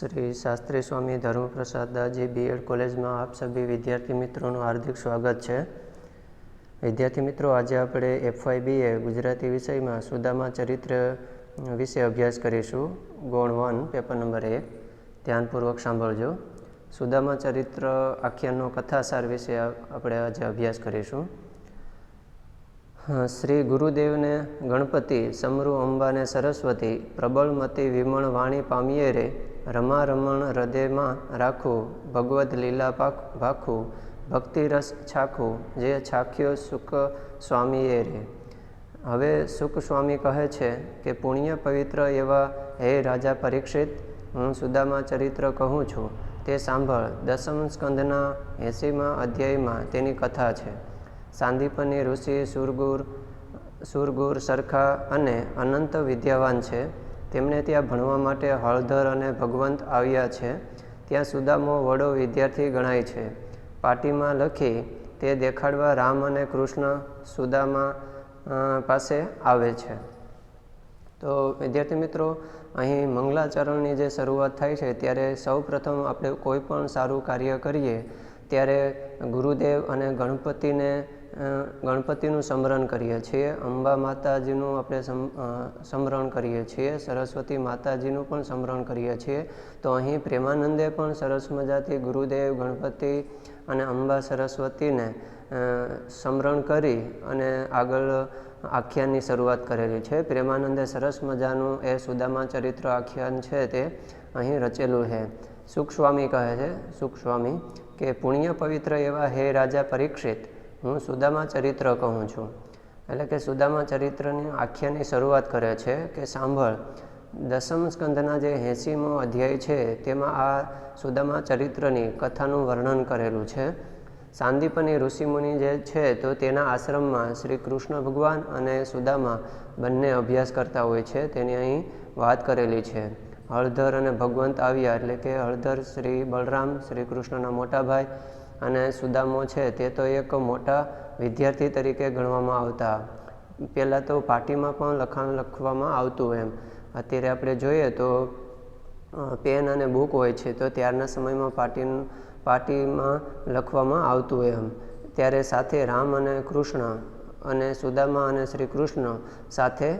Shri Shastri Swami Dharmaprasad Daji BEd કોલેજમાં આપ સભી વિદ્યાર્થી મિત્રોનું હાર્દિક સ્વાગત છે. વિદ્યાર્થી મિત્રો, આજે આપણે એફવાય બીએ ગુજરાતી વિષયમાં સુદામા ચરિત્ર વિશે અભ્યાસ કરીશું. ગોણ વન પેપર નંબર એક. ધ્યાનપૂર્વક સાંભળજો. સુદામા ચરિત્ર આખ્યાનનો કથાસાર વિશે આપણે આજે અભ્યાસ કરીશું. શ્રી ગુરુદેવને ગણપતિ, સમરુ, અંબાને સરસ્વતી પ્રબળમતી વિમળ વાણી પામીએ રે રમા રમણ હૃદયમાં રાખું, ભગવદ લીલા પાક ભાખું ભક્તિરસ છાખું, જે છાખ્યો સુખ સ્વામીએ રે. હવે સુખ સ્વામી કહે છે કે, પુણ્ય પવિત્ર એવા હે રાજા પરીક્ષિત, હું સુદામા ચરિત્ર કહું છું. તે સાંભળ. દસમ સ્કંદના એંસીમાં અધ્યાયમાં તેની કથા છે. સાંદીપની ઋષિ, સુરગુર સુરગુર, સરખા અને અનંત વિદ્યાવાન છે. તેમણે ત્યાં ભણવા માટે હળધર અને ભગવંત આવ્યા છે. ત્યાં સુદામો વડો વિદ્યાર્થી ગણાય છે. પાટીમાં લખી તે દેખાડવા રામ અને કૃષ્ણ સુદામા પાસે આવે છે. તો વિદ્યાર્થી મિત્રો, અહીં મંગલાચરણની જે શરૂઆત થાય છે, ત્યારે સૌપ્રથમ આપણે કોઈ પણ સારું કાર્ય કરીએ, ત્યારે ગુરુદેવ અને ગણપતિને ગણપતિનું સ્મરણ કરીએ છીએ, અંબા માતાજીનું આપણે સ્મરણ કરીએ છીએ, સરસ્વતી માતાજીનું પણ સ્મરણ કરીએ છીએ. તો અહીં પ્રેમાનંદે પણ સરસ મજાથી ગુરુદેવ, ગણપતિ અને અંબા સરસ્વતીને સ્મરણ કરી અને આગળ આખ્યાનની શરૂઆત કરેલી છે. પ્રેમાનંદે સરસ મજાનું એ સુદામા ચરિત્ર આખ્યાન છે તે અહીં રચેલું છે. સુખ સ્વામી કહે છે સુખ સ્વામી કે પુણ્ય પવિત્ર એવા હે રાજા પરીક્ષિત હું સુદામા ચરિત્ર કહું છું. એટલે કે સુદામા ચરિત્રની આખ્યાની શરૂઆત કરે છે કે સાંભળ. દસમ સ્કંદના જે એંસીમો અધ્યાય છે, તેમાં આ સુદામા ચરિત્રની કથાનું વર્ણન કરેલું છે. સાંદીપની ઋષિમુનિ જે છે, તો તેના આશ્રમમાં શ્રી કૃષ્ણ ભગવાન અને સુદામા બંને અભ્યાસ કરતા હોય છે, તેની અહીં વાત કરેલી છે. હળધર અને ભગવંત આવ્યા, એટલે કે હળધર શ્રી બલરામ, શ્રી કૃષ્ણના મોટા ભાઈ અને સુદામો છે, તે તો એક મોટા વિદ્યાર્થી તરીકે ગણવામાં આવતા. પહેલાં તો પાટીમાં પણ લખાણ લખવામાં આવતું એમ. અત્યારે આપણે જોઈએ તો પેન અને બુક હોય છે, તો ત્યારના સમયમાં પાટી પાટીમાં લખવામાં આવતું એમ. ત્યારે સાથે રામ અને કૃષ્ણ અને સુદામા અને શ્રી કૃષ્ણ સાથે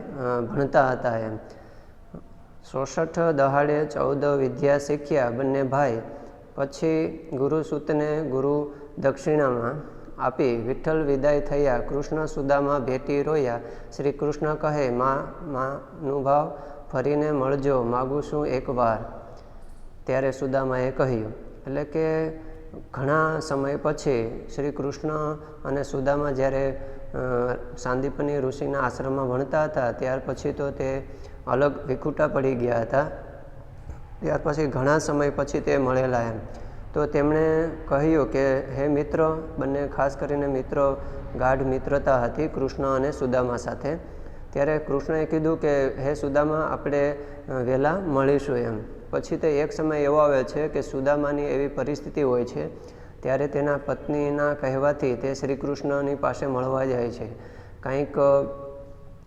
ભણતા હતા એમ. સોસઠ, દહાડે ચૌદ વિદ્યા શીખ્યા બંને ભાઈ. પછી ગુરુસૂતને ગુરુ દક્ષિણામાં આપી વિઠ્ઠલ વિદાય થયા, કૃષ્ણ સુદામાં ભેટી રોયા. શ્રી કૃષ્ણ કહે, માં માનુભાવ ફરીને મળજો, માગું છું એકવાર. ત્યારે સુદામાએ કહ્યું, એટલે કે ઘણા સમય પછી શ્રી કૃષ્ણ અને સુદામા જ્યારે સાંદીપની ઋષિના આશ્રમમાં ભણતા હતા, ત્યાર પછી તો તે અલગ વિખૂટા પડી ગયા હતા. ત્યાર પછી ઘણા સમય પછી તે મળેલા એમ. તો તેમણે કહ્યું કે, હે મિત્ર, બંને ખાસ કરીને મિત્રો, ગાઢ મિત્રતા હતી કૃષ્ણ અને સુદામા સાથે. ત્યારે કૃષ્ણએ કીધું કે, હે સુદામા, આપણે વહેલા મળીશું એમ. પછી તે એક સમય એવો આવે છે કે સુદામાની એવી પરિસ્થિતિ હોય છે, ત્યારે તેના પત્નીના કહેવાથી તે શ્રી કૃષ્ણની પાસે મળવા જાય છે. કંઈક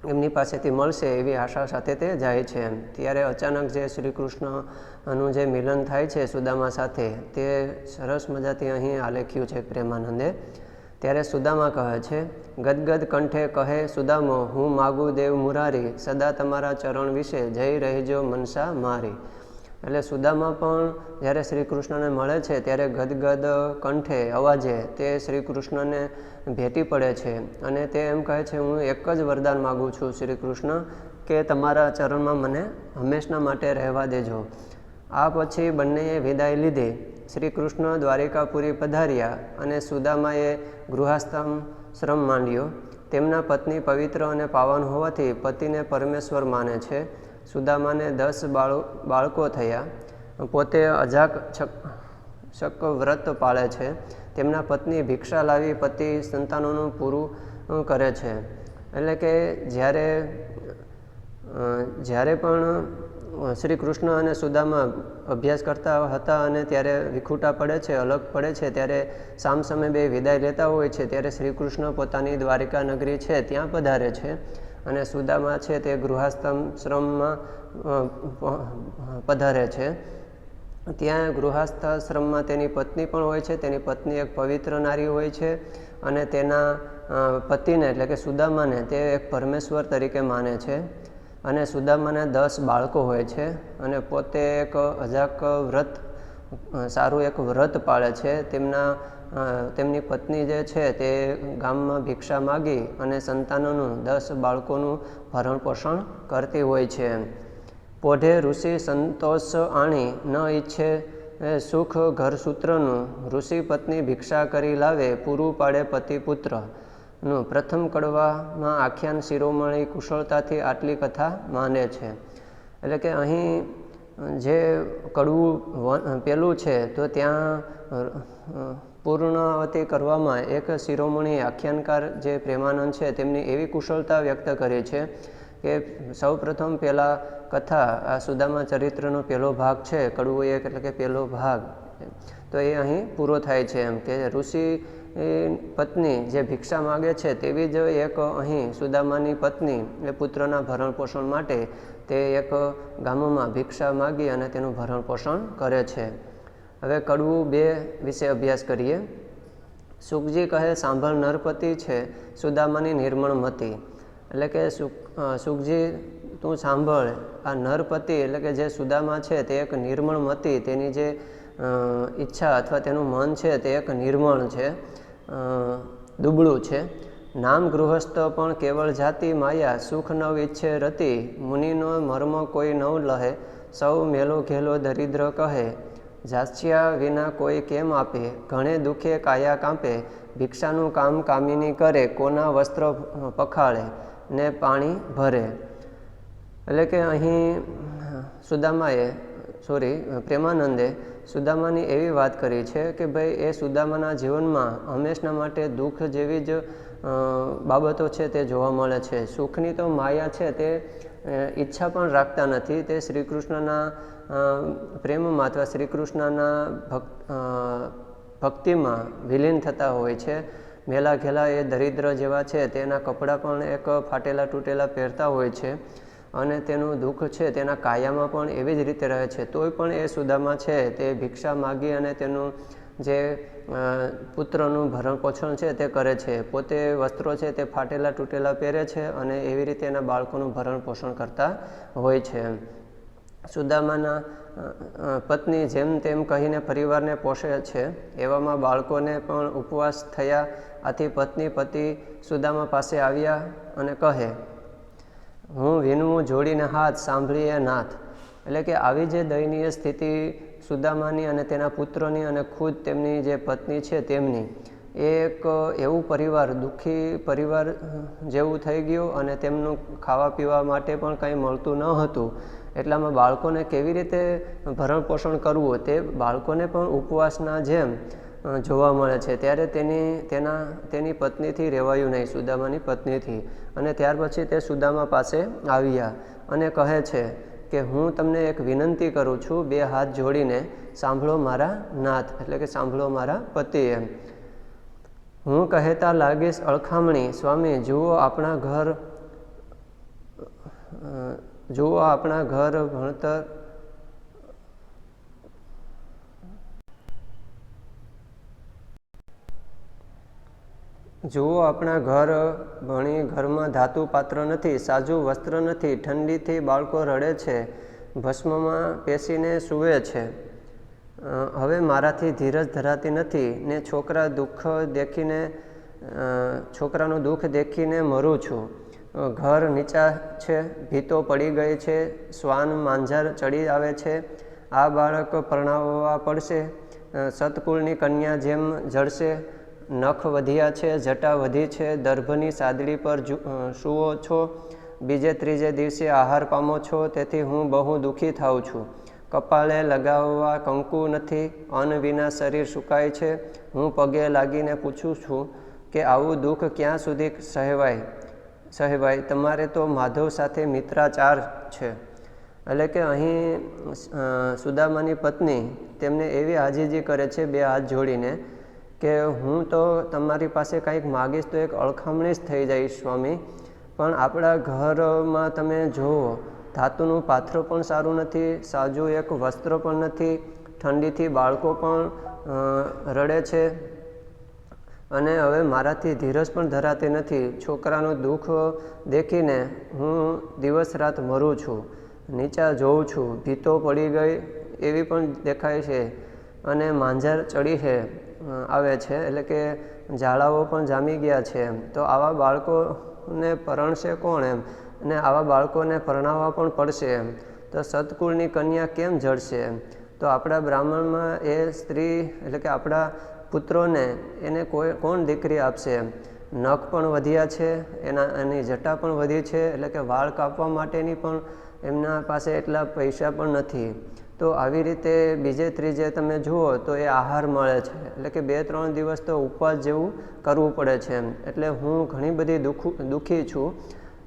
એમની પાસેથી મળશે એવી આશા સાથે તે જાય છે એમ. ત્યારે અચાનક જે શ્રી કૃષ્ણનું જે મિલન થાય છે સુદામા સાથે, તે સરસ મજાથી અહીં આલેખ્યું છે પ્રેમાનંદે. ત્યારે સુદામા કહે છે, ગદગદ કંઠે કહે સુદામો, હું માગું દેવ મુરારી, સદા તમારા ચરણ વિશે જઈ રહેજો મનસા મારી. એટલે સુદામા પણ જ્યારે શ્રી કૃષ્ણને મળે છે, ત્યારે ગદગદ કંઠે અવાજે તે શ્રી કૃષ્ણને ભેટી પડે છે. અને તે એમ કહે છે, હું એક જ વરદાન માગું છું શ્રી કૃષ્ણ કે તમારા ચરણમાં મને હંમેશના માટે રહેવા દેજો. આ પછી બંનેએ વિદાય લીધી. શ્રી કૃષ્ણ દ્વારિકાપુરી પધાર્યા અને સુદામાએ ગૃહાશ્રમ શ્રમ માંડ્યો. તેમના પત્ની પવિત્ર અને પાવન હોવાથી પતિને પરમેશ્વર માને છે. સુદામાને દસ બાળ, બાળકો થયા. પોતે અજાક છક વ્રત પાળે છે. તેમના પત્ની ભિક્ષા લાવી પતિ સંતાનોનું પૂરું કરે છે. એટલે કે જ્યારે જ્યારે પણ શ્રી કૃષ્ણ અને સુદામા અભ્યાસ કરતા હતા અને ત્યારે વિખૂટા પડે છે, અલગ પડે છે, ત્યારે સામ સામે બે વિદાય લેતા હોય છે, ત્યારે શ્રી કૃષ્ણ પોતાની દ્વારિકા નગરી છે, ત્યાં પધારે છે. અને સુદામા છે તે ગૃહાસ્તાશ્રમમાં પધારે છે. ત્યાં ગૃહસ્થાશ્રમમાં તેની પત્ની પણ હોય છે. તેની પત્ની એક પવિત્ર નારી હોય છે અને તેના પતિને એટલે કે સુદામાને તે એક પરમેશ્વર તરીકે માને છે. અને સુદામાને દસ બાળકો હોય છે અને પોતે એક અજાક વ્રત સારું એક વ્રત પાળે છે. તેમના તેમની પત્ની જે છે તે ગામમાં ભિક્ષા માગી અને સંતાનોનું, દસ બાળકોનું ભરણ પોષણ કરતી હોય છે. પોઢે ઋષિ સંતોષ આણી ન ઈચ્છે સુખ ઘરસૂત્રનું, ઋષિ પત્ની ભિક્ષા કરી લાવે, પૂરું પાડે પતિ પુત્રનું પ્રથમ કડવામાં આખ્યાન શિરોમણી કુશળતાથી આટલી કથા માને છે. એટલે કે અહીં જે કડવું પેલું છે તો ત્યાં પૂર્ણાવતી કરવામાં એક શિરોમણી આખ્યાનકાર જે પ્રેમાનંદ છે, તેમની એવી કુશળતા વ્યક્ત કરી છે કે સૌ પ્રથમ પહેલાં કથા આ સુદામા ચરિત્રનો પહેલો ભાગ છે કડવું એક એટલે કે પહેલો ભાગ. તો એ અહીં પૂરો થાય છે એમ કે ઋષિ પત્ની જે ભિક્ષા માગે છે, તેવી જ એક અહીં સુદામાની પત્ની એ પુત્રના ભરણ પોષણ માટે તે એક ગામમાં ભિક્ષા માગી અને તેનું ભરણ પોષણ કરે છે. હવે કડવું બે વિશે અભ્યાસ કરીએ. સુખજી કહે, સાંભળ નરપતિ છે, સુદામાની નિર્મળ મતી. એટલે કે સુખ સુખજી, તું સાંભળ, આ નરપતિ એટલે કે જે સુદામા છે, તે એક નિર્મળ મતી, તેની જે ઈચ્છા અથવા તેનું મન છે, તે એક નિર્મળ છે દુબળું છે. નામ ગૃહસ્થ પણ કેવળ જાતિ માયા, સુખ નવ ઈચ્છે રતિ, મુનિનો મર્મ કોઈ નવ લહે, સૌ મેલો ઘેલો દરિદ્ર કહે જાસ્યા વિના કોઈ કેમ આપે? ઘણે દુખે કાયા કાંપે. ભિક્ષાનું કામ કામિની કરે, કોના વસ્ત્ર પખાળે ને પાણી ભરે. એટલે કે અહીં, સુદામાએ સોરી પ્રેમાનંદે સુદામાની એવી વાત કરી છે કે ભાઈ, એ સુદામાના જીવનમાં હંમેશના માટે દુઃખ જેવી જ બાબતો છે તે જોવા મળે છે. સુખની તો માયા છે તે ઈચ્છા પણ રાખતા નથી. તે શ્રી કૃષ્ણના પ્રેમમાં અથવા શ્રી કૃષ્ણના ભક્ત ભક્તિમાં વિલીન થતા હોય છે. મેલા ઘેલા એ દરિદ્ર જેવા છે. તેના કપડાં પણ એક ફાટેલા તૂટેલા પહેરતા હોય છે અને તેનું દુઃખ છે. તેના કાયામાં પણ એવી જ રીતે રહે છે. તોય પણ એ સુદામા છે. તે ભિક્ષા માગી અને તેનું જે પુત્રનું ભરણપોષણ છે તે કરે છે. પોતે વસ્ત્રો છે તે ફાટેલા તૂટેલા પહેરે છે અને એવી રીતે એના બાળકોનું ભરણપોષણ કરતા હોય છે. સુદામાના પત્ની જેમ તેમ કહીને પરિવારને પોષે છે, એવામાં બાળકોને પણ ઉપવાસ થયા આથી પત્ની, પતિ સુદામા પાસે આવ્યા અને કહે, હું વિનવું જોડીને હાથ સાંભળીએ નાથ. એટલે કે આવી જે દયનીય સ્થિતિ સુદામાની અને તેના પુત્રોની અને ખુદ તેમની જે પત્ની છે તેમની, એક એવું પરિવાર, દુઃખી પરિવાર જેવું થઈ ગયું અને તેમનું ખાવા પીવા માટે પણ કંઈ મળતું ન હતું. એટલામાં બાળકોને કેવી રીતે ભરણ પોષણ કરવું તે બાળકોને પણ ઉપવાસના જેમ જોવા મળે છે. ત્યારે તેની, તેના, તેની પત્નીથી રહેવાયું નહીં, સુદામાની પત્નીથી. અને ત્યાર પછી તે સુદામા પાસે આવ્યા અને કહે છે કે હું તમને એક વિનંતી કરું છું, બે હાથ જોડીને સાંભળો મારા નાથ, એટલે કે સાંભળો મારા પતિ એમ. હું કહેતા લાગીશ, અળખામણી, સ્વામી, જુઓ આપણા ઘર જુઓ આપણા ઘર ભણતર જુઓ આપણા ઘર ભણી ઘરમાં ધાતુ પાત્ર નથી સાજુ વસ્ત્ર નથી ઠંડીથી બાળકો રડે છે ભસ્મમાં પેસીને સૂવે છે. હવે મારાથી ધીરજ ધરાતી નથી ને છોકરા દુઃખ દેખીને છોકરાનું દુઃખ દેખીને મરું છું. ઘર નીચા છે ભીતો પડી ગઈ છે શ્વાન માંજર ચડી આવે છે આ બાળક પરણાવવા પડશે અ, સતકુળની કન્યા જેમ જળશે નખ વધ્યા છે, જટા વધી છે, દર્ભની સાદડી પર સૂવો છો, બીજે ત્રીજે દિવસે આહાર પામો છો, તેથી હું બહુ દુઃખી થાઉં છું. કપાળે લગાવવા કંકુ નથી, અન્ન વિના શરીર સુકાય છે. હું પગે લાગીને પૂછું છું કે આવું દુઃખ ક્યાં સુધી સહેવાય? સહેવાય? તમારે તો માધવ સાથે મિત્રાચાર છે. એટલે કે અહીં સુદામાની પત્ની તેમને એવી આજીજી કરે છે, બે હાથ જોડીને કે હું તો તમારી પાસે કંઈક માગીશ તો એક અળખામણી જ થઈ જઈશ સ્વામી. પણ આપણા ઘરમાં તમે જુઓ, ધાતુનું પાથરું પણ સારું નથી, સાજું એક વસ્ત્ર પણ નથી, ઠંડીથી બાળકો પણ રડે છે. અને હવે મારાથી ધીરજ પણ ધરાતી નથી. છોકરાનું દુઃખ દેખીને હું દિવસ રાત મરું છું, નીચા જોઉં છું, ભીતો પડી ગઈ એવી પણ દેખાય છે. અને માંજર ચડી છે. આવે છે. એટલે કે ઝાડાઓ પણ જામી ગયા છે એમ. તો આવા બાળકોને પરણશે કોણ એમ? અને આવા બાળકોને પરણાવવા પણ પડશે એમ. તો સતકુળની કન્યા કેમ એમ? તો આપણા બ્રાહ્મણમાં એ સ્ત્રી, એટલે કે આપણા પુત્રોને એને કોઈ, કોણ દીકરી આપશે નખ પણ વધ્યા છે, એના, એની જટા પણ વધી છે, એટલે કે વાળ કાપવા માટેની પણ એમના પાસે એટલા પૈસા પણ નથી. તો આવી રીતે બીજે ત્રીજે તમે જુઓ તો એ આહાર મળે છે. એટલે કે બે ત્રણ દિવસ તો ઉપવાસ જેવું કરવું પડે છે એમ. એટલે હું ઘણી બધી દુઃખ, દુઃખી છું.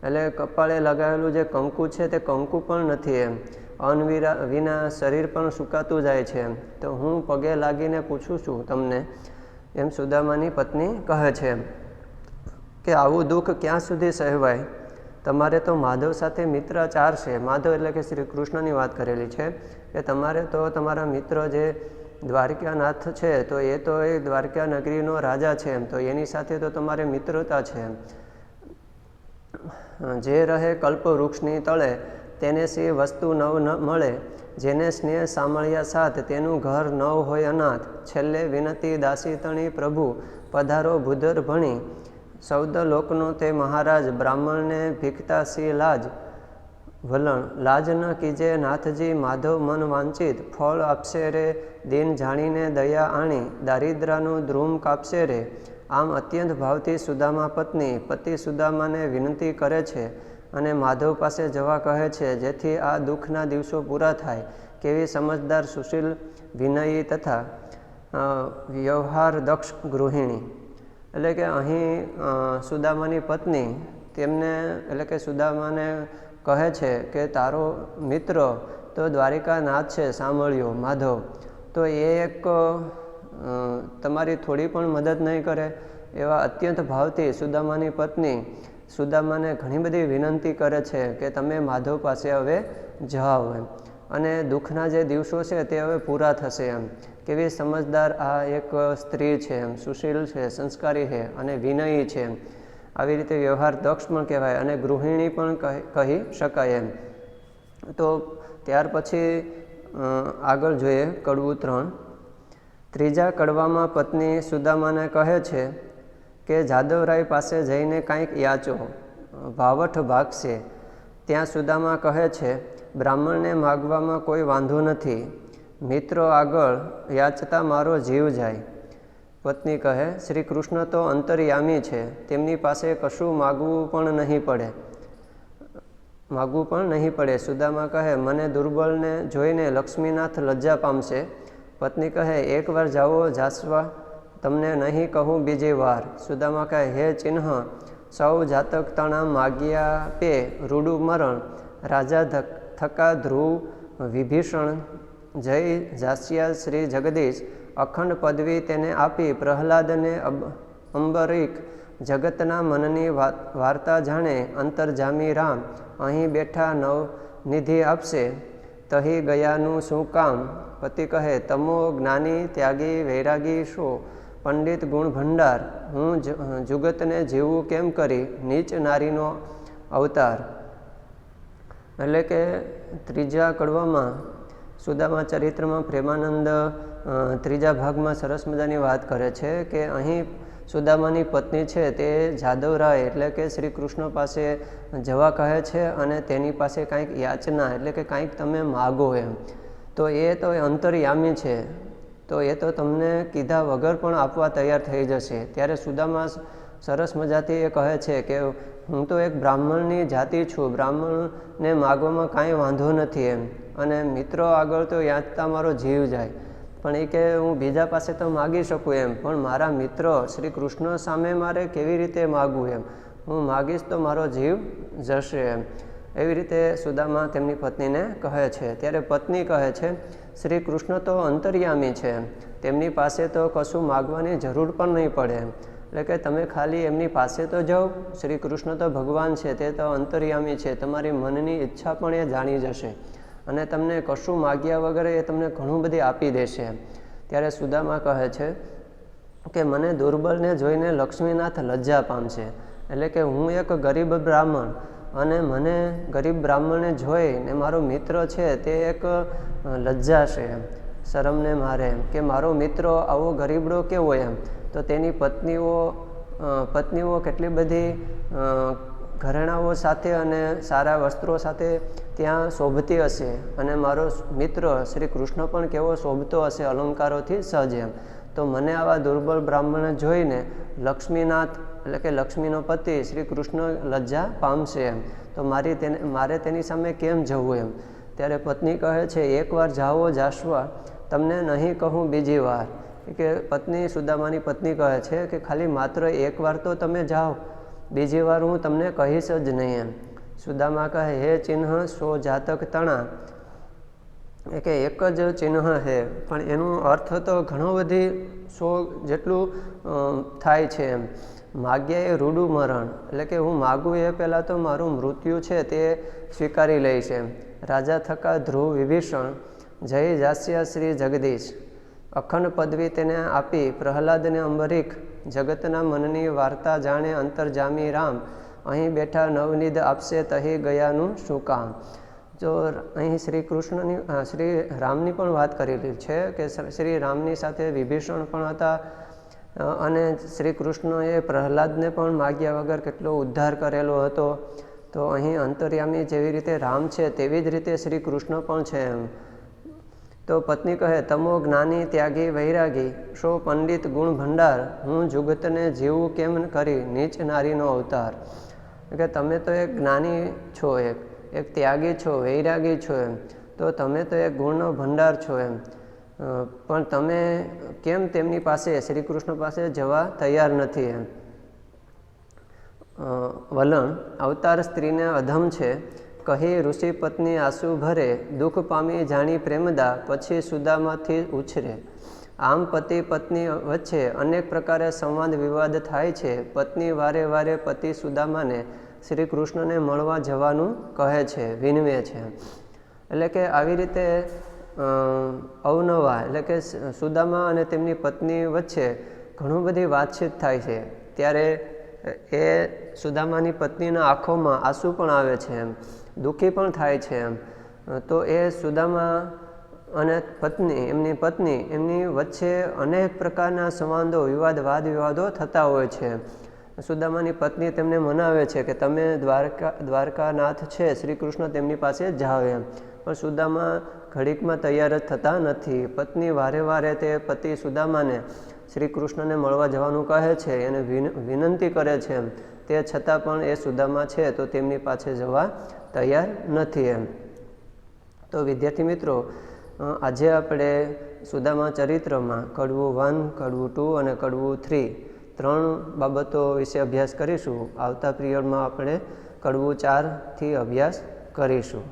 એટલે કપાળે લગાવેલું જે કંકુ છે તે કંકુ પણ નથી એમ. અનવિરા, વિના શરીર પણ સુકાતું જાય છે તો હું પગે લાગીને પૂછું છું તમને, એમ સુદામાની પત્ની કહે છે કે આવું દુઃખ ક્યાં સુધી સહેવાય? તમારે તો માધવ સાથે મિત્રાચાર છે. માધવ એટલે કે શ્રી કૃષ્ણની વાત કરેલી છે. કે તમારે તો તમારા મિત્ર જે દ્વારકાનાથ છે, તો એ તો એ દ્વારકા નગરીનો રાજા છે એમ, તો એની સાથે તો તમારે મિત્રતા છે જે રહે કલ્પ વૃક્ષની તળે, તેને સી વસ્તુ નવ ન મળે. જેને સ્નેહ સાંભળ્યા સાથ, તેનું ઘર નવ હોય અનાથ. છેલ્લે વિનતી દાસી તણી પ્રભુ, પધારો ભૂધર ભણી. સૌદ લોકનો તે મહારાજ, બ્રાહ્મણને ભીખતા સી લાજ. વલણ, લાજ ન કીજે નાથજી, માધવ મન વાંચિત, ફળ આપશે રે, દિન જાણીને દયા આણી, દારિદ્રાનું ધ્રુમ કાપશે રે. આમ અત્યંત ભાવથી સુદામા પત્ની, પતિ સુદામાને વિનંતી કરે છે અને માધવ પાસે જવા કહે છે, જેથી આ દુઃખના દિવસો પૂરા થાય. કેવી સમજદાર, સુશીલ, વિનયી તથા વ્યવહાર દક્ષ ગૃહિણી. એટલે કે અહીં સુદામાની પત્ની તેમને, એટલે કે સુદામાને કહે છે કે તારો મિત્ર તો દ્વારિકાનાથ છે, સાંભળ્યો, માધવ. તો એ એક તમારી થોડી પણ મદદ નહીં કરે એવા અત્યંત ભાવથી સુદામાની પત્ની સુદામાને ઘણી બધી વિનંતી કરે છે કે તમે માધવ પાસે હવે જાઓ એમ. અને દુઃખના જે દિવસો છે તે હવે પૂરા થશે એમ. કેવી સમજદાર આ એક સ્ત્રી છે એમ. સુશીલ છે, સંસ્કારી છે અને વિનયી છે એમ. આવી રીતે વ્યવહાર દક્ષ પણ કહેવાય અને ગૃહિણી પણ કહી શકાય એમ. તો ત્યાર પછી આગળ જોઈએ કડવું ત્રણ. ત્રીજા કડવામાં પત્ની સુદામાને કહે છે કે, જાદવરાય પાસે જઈને કાંઈક યાચો. ભાવઠ ભાગશે. ત્યાં સુદામા કહે છે, બ્રાહ્મણને માગવામાં કોઈ વાંધો નથી. મિત્રો આગળ યાચતા મારો જીવ જાય. પત્ની કહે શ્રી કૃષ્ણ તો અંતર્યામી છે, તેમની પાસે કશું માગવું પણ નહીં પડે. માગવું પણ નહીં પડે. સુદામા કહે, મને દુર્બળને જોઈને લક્ષ્મીનાથ લજ્જા પામશે. પત્ની કહે, એકવાર જાઓ જાસવા, તમને નહીં કહું બીજી વાર. સુદામા કહે, હે ચિહ્ન, સૌ જાતક તણા માગ્યા પે રૂડું મરણ, રાજા થકા ધ્રુવ વિભીષણ, જય જાસિયા શ્રી જગદીશ અખંડ પદવી તેને આપી પ્રહલાદને અંબરીક જગતના મનની વાર્તા જાણે, અંતરજામી રામ, અહીં બેઠા નવ નિધિ આપશે, તહી ગયાનું શું કામ? પતિ કહે, તમો જ્ઞાની ત્યાગી વૈરાગી શો? પંડિત ગુણ ભંડાર, હું જુગતને જીવવું કેમ કરી? નીચ નારીનો અવતાર. એટલે કે ત્રીજા કડવામાં સુદામા ચરિત્રમાં પ્રેમાનંદ ત્રીજા ભાગમાં સરસ મજાની વાત કરે છે કે અહીં સુદામાની પત્ની છે તે જાદવરાય એટલે કે શ્રી કૃષ્ણ પાસે જવા કહે છે અને તેની પાસે કાંઈક યાચના એટલે કે કાંઈક તમે માગો એમ. તો એ તો અંતરયામી છે. તો એ તો તમને કીધા વગર પણ આપવા તૈયાર થઈ જશે. ત્યારે સુદામા સરસ મજાથી એ કહે છે કે હું તો એક બ્રાહ્મણની જાતિ છું. બ્રાહ્મણને માગવામાં કાંઈ વાંધો નથી એમ. અને મિત્રો આગળ તો યાચતા મારો જીવ જાય. પણ એ કે હું બીજા પાસે તો માગી શકું એમ. પણ મારા મિત્રો શ્રી કૃષ્ણ સામે મારે કેવી રીતે માગવું એમ? હું માગીશ તો મારો જીવ જશે એમ. એવી રીતે સુદામા તેમની પત્નીને કહે છે. ત્યારે પત્ની કહે છે, શ્રી કૃષ્ણ તો અંતર્યામી છે તેમની પાસે તો કશું માગવાની જરૂર પણ નહીં પડે એટલે કે તમે ખાલી એમની પાસે તો જાઓ, શ્રી કૃષ્ણ તો ભગવાન છે, તે તો અંતર્યામી છે, તમારી મનની ઈચ્છા પણ એ જાણી જશે. અને તમને કશું માગ્યા વગર એ તમને ઘણું બધી આપી દેશે. ત્યારે સુદામા કહે છે કે, મને દુર્બળને જોઈને લક્ષ્મીનાથ લજ્જા પામશે એટલે કે હું એક ગરીબ બ્રાહ્મણ અને મને ગરીબ બ્રાહ્મણને જોઈને મારો મિત્ર છે, તે એક લજ્જા છે. શરમને મારે. કે મારો મિત્ર આવો ગરીબડો કેવો એમ? તો તેની પત્નીઓ પત્નીઓ કેટલી બધી ઘરેણાઓ સાથે અને સારા વસ્ત્રો સાથે ત્યાં શોભતી હશે અને મારો મિત્ર શ્રી કૃષ્ણ પણ કેવો શોભતો હશે અલંકારોથી સજ્જ એમ. તો મને આવા દુર્બળ બ્રાહ્મણને જોઈને લક્ષ્મીનાથ એટલે કે લક્ષ્મીનો પતિ શ્રી કૃષ્ણ લજ્જા પામશે એમ. તો મારી તેને, મારે તેની સામે કેમ જવું એમ? ત્યારે પત્ની કહે છે, એકવાર જાઓ જાશવા, તમને નહીં કહું બીજી વાર. કે પત્ની સુદામાની પત્ની કહે છે કે ખાલી માત્ર એકવાર તો તમે જાઓ, બીજી વાર હું તમને કહીશ જ નહીં એમ. સુદામા કહે, હે ચિહ્ન, સો જાતક તણા. એ કે, એક જ ચિહ્ન છે પણ એનો અર્થ તો ઘણો બધી સો જેટલું થાય છે એમ. માગ્યા એ રૂડું મરણ. એટલે કે, હું માગું એ પહેલાં તો મારું મૃત્યુ છે તે સ્વીકારી લઈશ એમ. રાજા થકા ધ્રુવ વિભીષણ. જય જાસ્યા શ્રી જગદીશ. અખંડ પદવી તેને આપી પ્રહલાદને અંબરીક જગતના મનની વાર્તા જાણે અંતરજામી રામ. અહીં બેઠા નવનિધ આપશે તહી ગયાનું શું કામ? જો અહીં શ્રી કૃષ્ણની શ્રી રામની પણ વાત કરેલી છે કે શ્રી રામની સાથે વિભીષણ પણ હતા અને શ્રી કૃષ્ણએ પ્રહલાદને પણ માગ્યા વગર કેટલો ઉદ્ધાર કરેલો હતો. તો અહીં અંતર્યામી જેવી રીતે રામ છે તેવી જ રીતે શ્રી કૃષ્ણ પણ છે એમ. તો પત્ની કહે, તમો જ્ઞાની ત્યાગી વૈરાગી, શો પંડિત ગુણ ભંડાર? હું જુગતને જીવું કેમ કરી નીચ નારીનો અવતાર? કે તમે તો એક જ્ઞાની છો એક એક ત્યાગી છો, વૈરાગી છો એમ. તો તમે તો એક ગુણનો ભંડાર છો એમ. પણ તમે કેમ તેમની પાસે, શ્રી કૃષ્ણ પાસે જવા તૈયાર નથી એમ? વલણ, અવતાર સ્ત્રીને અધમ છે. કહી, ઋષિ પત્ની આંસુ ભરે, દુઃખ પામી જાણી પ્રેમદા, પછી સુદામાંથી ઉછરે. આમ પતિ પત્ની વચ્ચે અનેક પ્રકારે સંવાદ વિવાદ થાય છે. પત્ની વારે વારે પતિ સુદામાને શ્રી કૃષ્ણને મળવા જવાનું કહે છે, વિનવે છે. એટલે કે આવી રીતે અવનવા, એટલે કે સુદામા અને તેમની પત્ની વચ્ચે ઘણું બધી વાતચીત થાય છે. ત્યારે એ સુદામાની પત્નીના આંખોમાં આંસુ પણ આવે છે એમ. દુઃખી પણ થાય છે એમ. તો એ સુદામા અને પત્ની, એમની પત્ની, એમની વચ્ચે અનેક પ્રકારના સંવાદો, વિવાદ વાદ વિવાદો થતા હોય છે. સુદામાની પત્ની તેમને મનાવે છે કે તમે દ્વારકા, દ્વારકાનાથ છે શ્રી કૃષ્ણ તેમની પાસે જાઓ એમ. પણ સુદામા ઘડીકમાં તૈયાર જ થતા નથી. પત્ની વારે વારે તે પતિ સુદામાને શ્રી કૃષ્ણને મળવા જવાનું કહે છે, એને વિનંતી કરે છે એમ. તે છતાં પણ એ સુદામા છે, તો તેમની પાસે જવા તૈયાર નથી એમ. તો વિદ્યાર્થી મિત્રો આજે આપણે સુદામા ચરિત્રમાં કડવું વન, કડવું ટુ અને કડવું થ્રી ત્રણ બાબતો વિશે અભ્યાસ કરીશું. આવતા પિરિયડમાં આપણે કડવું ચારથી અભ્યાસ કરીશું.